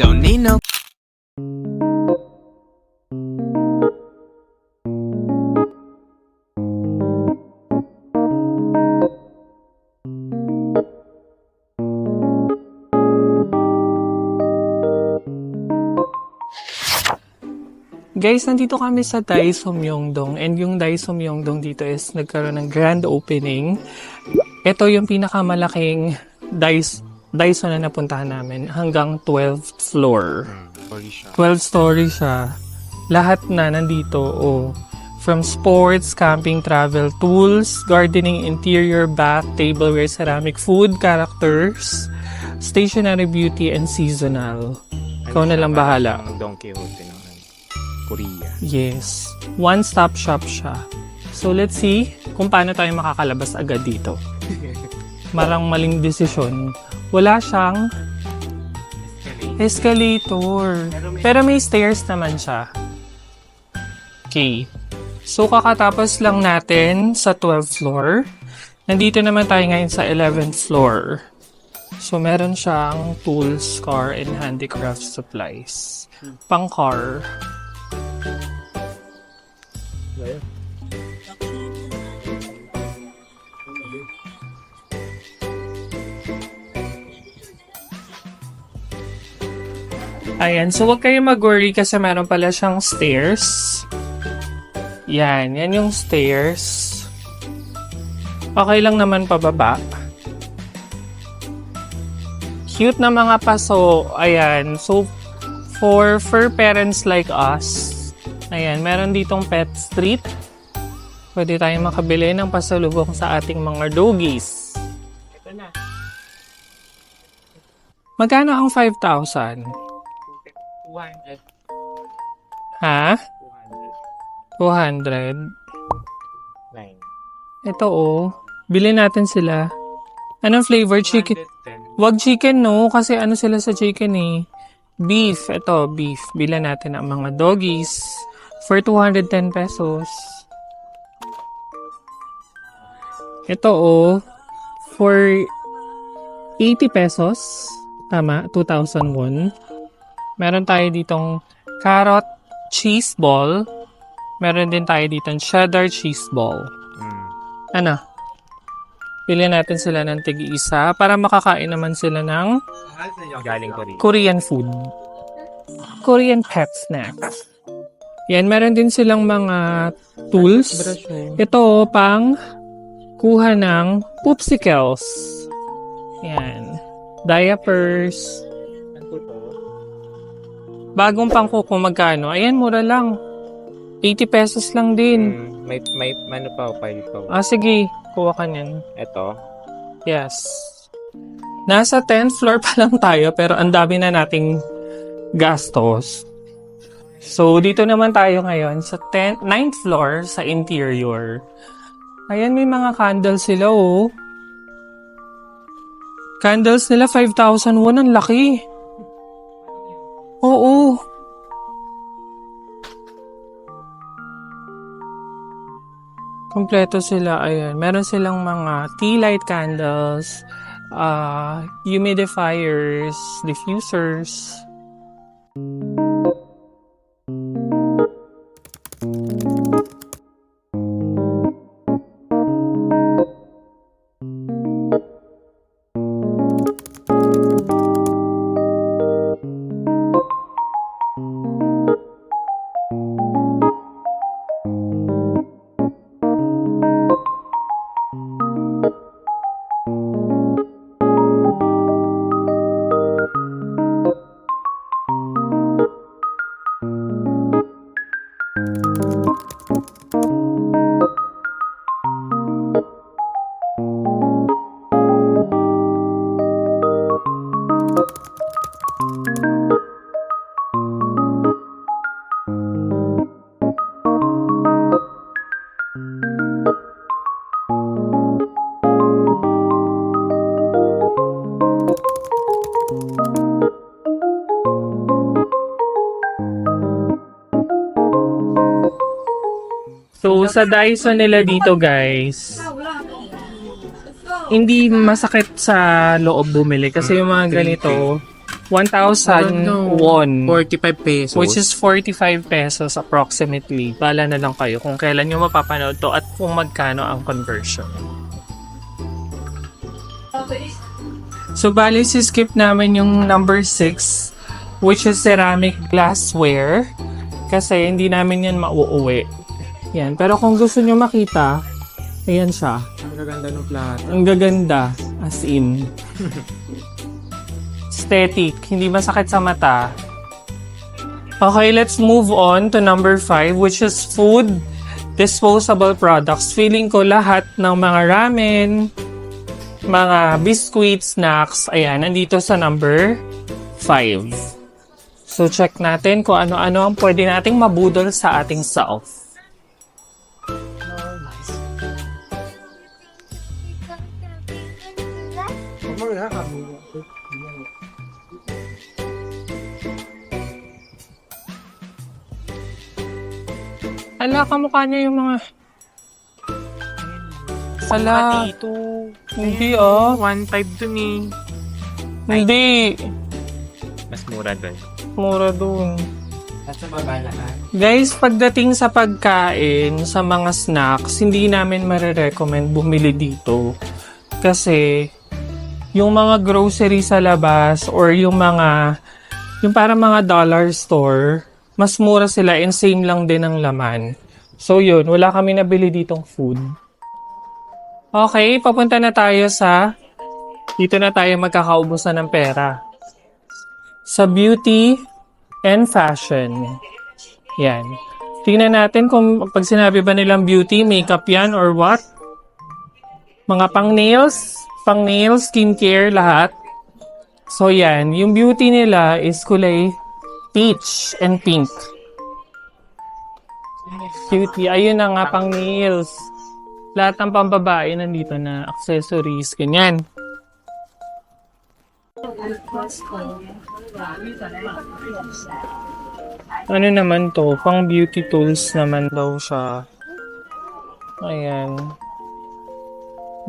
Don't need no. Guys, nandito kami sa Daiso Myeongdong and yung Daiso Myeongdong dito is nagkaroon ng grand opening. Ito yung pinakamalaking Daiso, Daiso na napuntahan namin hanggang 12th floor. 12 story siya. Lahat na nandito, oh. From sports, camping, travel, tools, gardening, interior, bath, tableware, ceramic, food, characters, stationary beauty, and seasonal. Ikaw na lang bahala. Ang Don Quixote ng Korea. Yes. One-stop shop siya. So let's see kung paano tayo makakalabas agad dito. Marang maling desisyon. Wala siyang escalator. Pero may stairs naman siya. Okay. So kakatapos lang natin sa 12th floor. Nandito naman tayo ngayon sa 11th floor. So meron siyang tools, car, and handicraft supplies. Pang car. Ayan, so huwag kayong mag-worry kasi meron pala siyang stairs. Yan, yan yung stairs. Okay lang naman pababa. Cute na mga paso. Ayan, so for fur parents like us, ayan, meron ditong pet street. Pwede tayong makabili ng pasalubong sa ating mga doggies. Ito na. Magkano ang 5,000? 200. Ha? 200. 200. Line. Ito oh. Bili natin sila. Anong flavor? Chicken? 210. Wag chicken no, kasi ano sila sa chicken eh. Beef. Ito, beef. Bili natin ang mga doggies for 210 pesos. Ito oh, for 80 pesos. Tama, 2001. Meron tayo ditong carrot cheese ball. Meron din tayo ditong cheddar cheese ball. Mm. Ano? Pili natin sila ng tig-isa para makakain naman sila ng Galing Korea. Korean food. Korean pet snacks. Yan, meron din silang mga tools. Ito, pang kuha ng poopsicles. Yan. Diapers. Bagong pangkuko magkano? Ayan, mura lang. 80 pesos lang din. Mm, may, may, ano pa, pile pa. Ah, sige. Kuha ka niyan. Ito. Yes. Nasa 10th floor pa lang tayo pero ang dami na nating gastos. So, dito naman tayo ngayon sa 10th, 9th floor sa interior. Ayan, may mga candles sila, oh. Candles nila 5,001. Ang laki. Oo. Kompleto sila. Ayan. Meron silang mga tea light candles, uh, humidifiers, diffusers. So, sa Dyson nila dito, guys, hindi masakit sa loob bumili kasi yung mga ganito 1,000 won 45 pesos. which is 45 pesos approximately. Bala na lang kayo kung kailan nyo mapapanood to at kung magkano ang conversion. So, bali, skip namin yung number 6 which is ceramic glassware kasi hindi namin yan mauuwi. Yan. Pero kung gusto nyo makita, ayan siya. Ang gaganda ng plato. Ang gaganda. As in. Aesthetic. Hindi masakit sa mata. Okay, let's move on to number 5 which is food disposable products. Feeling ko lahat ng mga ramen, mga biscuit, snacks, ayan, nandito sa number 5. So, check natin kung ano-ano ang pwede nating mabudol sa ating self. Ala, kamukha niya yung mga... Ala, Ito. hindi ah. 1.5 dun eh. Hindi. Mas mura dun. Mura dun. Nasa baba lahat. Guys, pagdating sa pagkain, sa mga snacks, hindi namin marirecommend bumili dito. Kasi, yung mga grocery sa labas or yung mga, yung para mga dollar store, mas mura sila and same lang din ang laman. So yun, wala kami nabili ditong food. Okay, papunta na tayo sa, dito na tayo magkakaubusan ng pera. Sa beauty and fashion. Yan. Tingnan natin kung pag sinabi ba nilang beauty, makeup yan or what. Mga pang nails, pang nails, skincare, lahat. So yan, yung beauty nila is kulay peach and pink. Beauty, ayun na nga pang nails. Lahat ng pambabae nandito na accessories, ganyan. Ano naman to? Pang beauty tools naman daw siya. Ayan.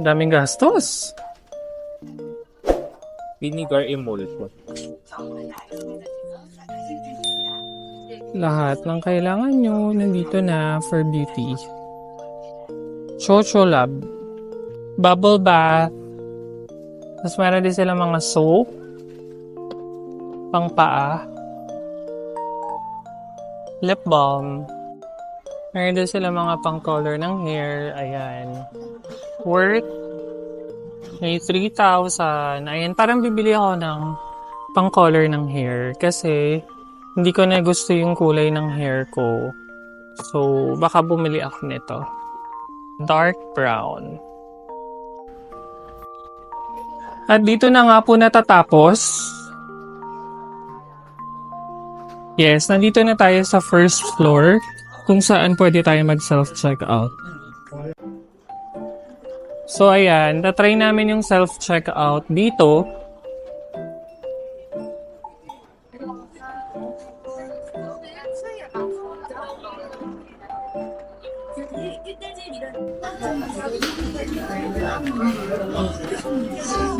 Daming gastos. Vinegar emulsion. Lahat ng kailangan nyo nandito na for beauty. Chocho Lab. Bubble bath. Tapos meron din sila mga soap. Pang paa. Lip balm. Meron din sila mga pang color ng hair. Ayan. Worth. May 3,000. Ayan, parang bibili ako ng pang color ng hair. Kasi hindi ko na gusto yung kulay ng hair ko. So, baka bumili ako nito. Dark brown. At dito na nga po natatapos. Yes, nandito na tayo sa first floor kung saan pwede tayo mag self-checkout. So, ayan. Tatry namin yung self-checkout dito.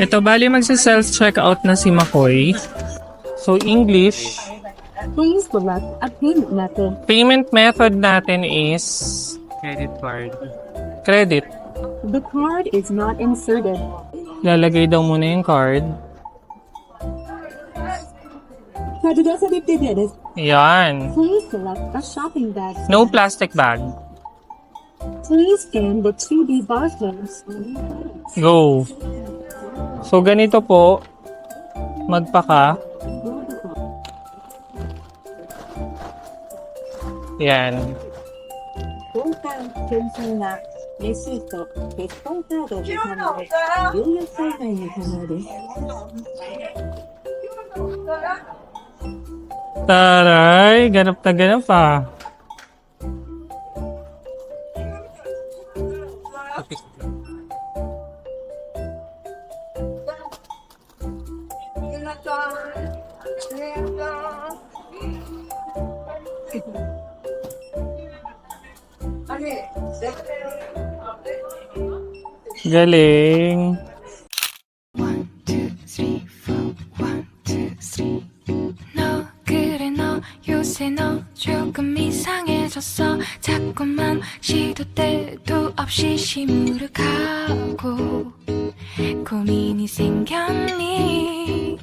Ito, bali magsa-self-checkout na si Makoy. So, English. English po ba? At payment natin. Payment method natin is... Credit card. Credit. The card is not inserted. Lalagay daw muna yung card. Yan. Please select a shopping bag. No plastic bag. Please scan the 2D barcodes. Go. So ganito po, magpaka. Yan. Taray, ganap na ganap pa. putik. Galing. One, two, three, four. One, two, three. 요새 너 조금 이상해졌어. 자꾸만 시도 때도 없이 시무룩하고 고민이 생겼니